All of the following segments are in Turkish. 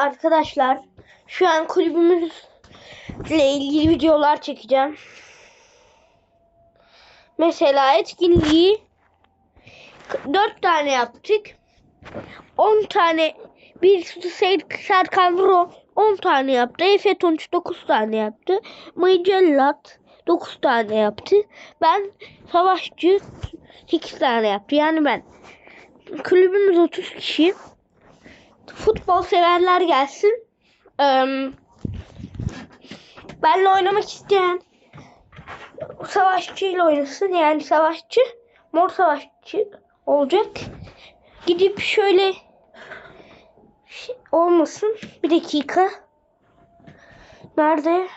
arkadaşlar şu an kulübümüzle ilgili videolar çekeceğim. Mesela etkinliği 4 tane yaptık. 10 tane bir Seyit Serkan Ro 10 tane yaptı. Efe Tunç 9 tane yaptı. Mıcellat 9 tane yaptı. Ben Savaşçı 8 tane yaptı. Yani ben kulübümüz 30 kişi. Futbol severler gelsin. Benle oynamak isteyen savaşçıyla oynasın. Yani savaşçı, mor savaşçı olacak. Gidip şöyle şey olmasın. Bir dakika. Nerede?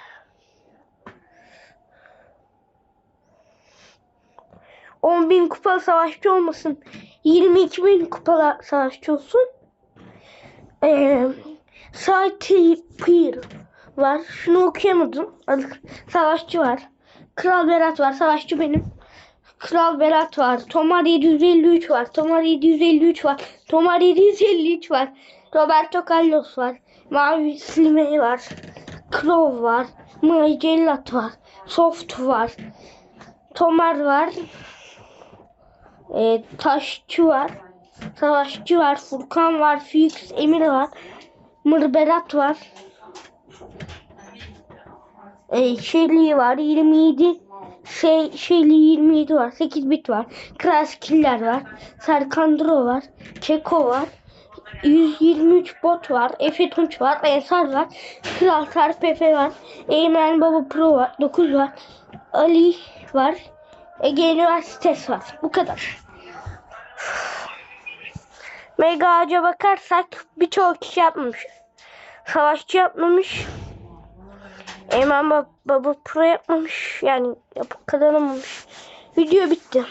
On bin kupalı savaşçı olmasın. 22 bin kupalı savaşçı olsun. Ee, Saitipir var. Şunu okuyamadım. Adı- Savaşçı var. Kral Berat var. Savaşçı benim. Kral Berat var. Tomar 753 var. Tomar 753 var. Tomar 753 var. Roberto Carlos var. Mavi Slimey var. Crow var. Magellat var. Soft var. Tomar var. E, taşçı var. Savaşçı var. Furkan var. Fix Emir var. Mırberat var. E, Shelly var. 27 şey, Shelly 27 var. 8 bit var. Kral Skiller var. Serkandro var. Keko var. 123 bot var. Efe Tunç var. Ensar var. Kral Sarp Efe var. Eymen Baba Pro var. 9 var. Ali var. Ege Üniversitesi var. Bu kadar. Mega ağaca bakarsak birçok kişi yapmamış. Savaşçı yapmamış. Eymen Baba, Pro yapmamış. Yani yapıp kazanamamış. Video bitti.